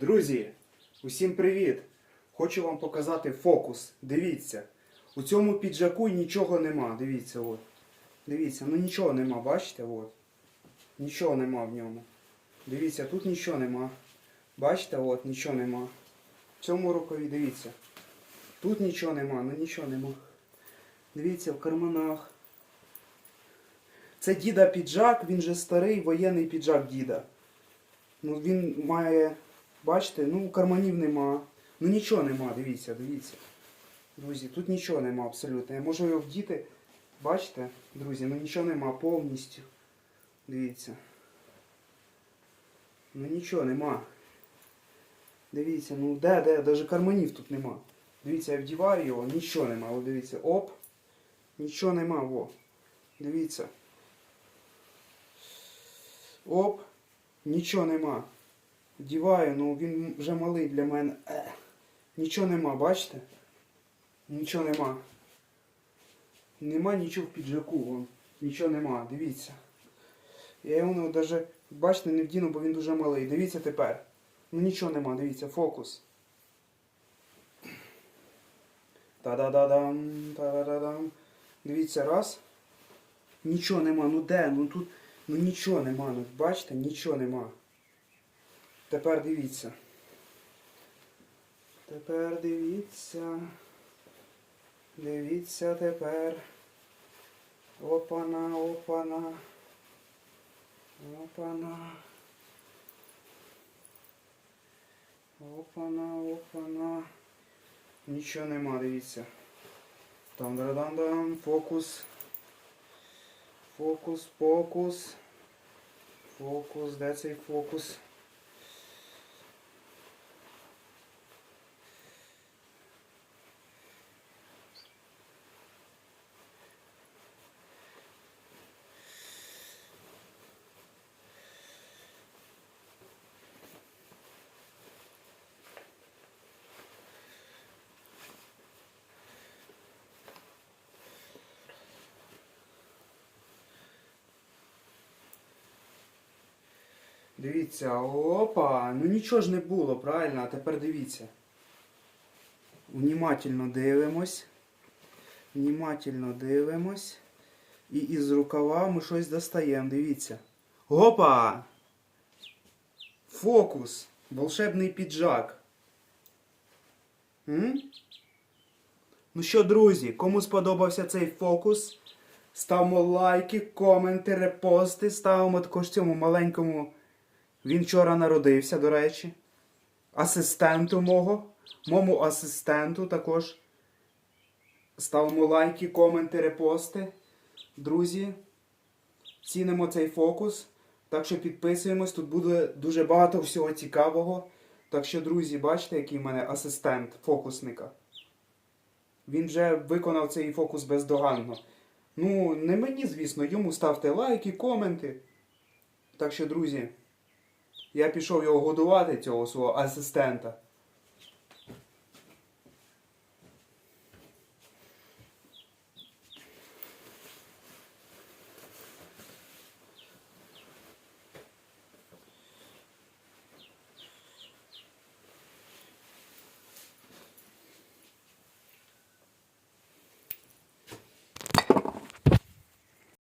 Друзі, усім привіт! Хочу вам показати фокус. Дивіться. У цьому піджаку нічого нема. Дивіться, от. Дивіться, ну нічого нема, бачите? От. Нічого нема в ньому. Дивіться, тут нічого нема. Бачите, от, нічого нема. В цьому рукаві, дивіться. Тут нічого нема, ну нічого нема. Дивіться, в карманах. Це діда піджак, він же старий воєнний піджак діда. Ну він має, бачите, ну карманів нема. Ну нічого нема, дивіться, дивіться. Друзі, тут нічого нема абсолютно. Я можу його вдіти. Бачите, друзі, ну нічого нема повністю. Дивіться. Ну нічого нема. Дивіться, ну де, де, навіть карманів тут нема. Дивіться, я вдіваю його, нічого нема. О, дивіться, оп. Нічого нема, во. Дивіться. Оп. Нічого нема. Вдіваю, ну він вже малий для мене. Е. Нічого нема, бачите? Нічого нема. Нема нічого в піджаку, вон. Нічого нема, дивіться. Я його ну, даже, бачите, не вдіну, бо він дуже малий. Дивіться тепер. Ну нічого нема, дивіться, фокус. Та-да-да-дам, та-да-да-дам. Дивіться, раз. Нічого нема, ну де? Ну тут, ну нічого нема, ну бачите, нічого нема. Тепер дивіться. Тепер дивіться. Дивіться тепер. Опана, опана. Опана. Опана, опана. Нічого нема, дивіться. там дан дан фокус. Фокус, фокус. Фокус, де цей фокус? Дивіться, опа, ну нічого ж не було, правильно, а тепер дивіться. Внімательно дивимось. Внімательно дивимось. І із рукава ми щось достаємо, дивіться. Опа! Фокус! Волшебний піджак. М? Ну що, друзі, кому сподобався цей фокус? Ставимо лайки, коменти, репости, ставимо також цьому маленькому. Він вчора народився, до речі. Асистенту мого. Мому асистенту також. Ставимо лайки, коменти, репости. Друзі, цінимо цей фокус. Так що підписуємось, тут буде дуже багато всього цікавого. Так що, друзі, бачите, який в мене асистент фокусника. Він вже виконав цей фокус бездоганно. Ну, не мені, звісно, йому ставте лайки, коменти. Так що, друзі, я пішов його годувати, цього свого асистента.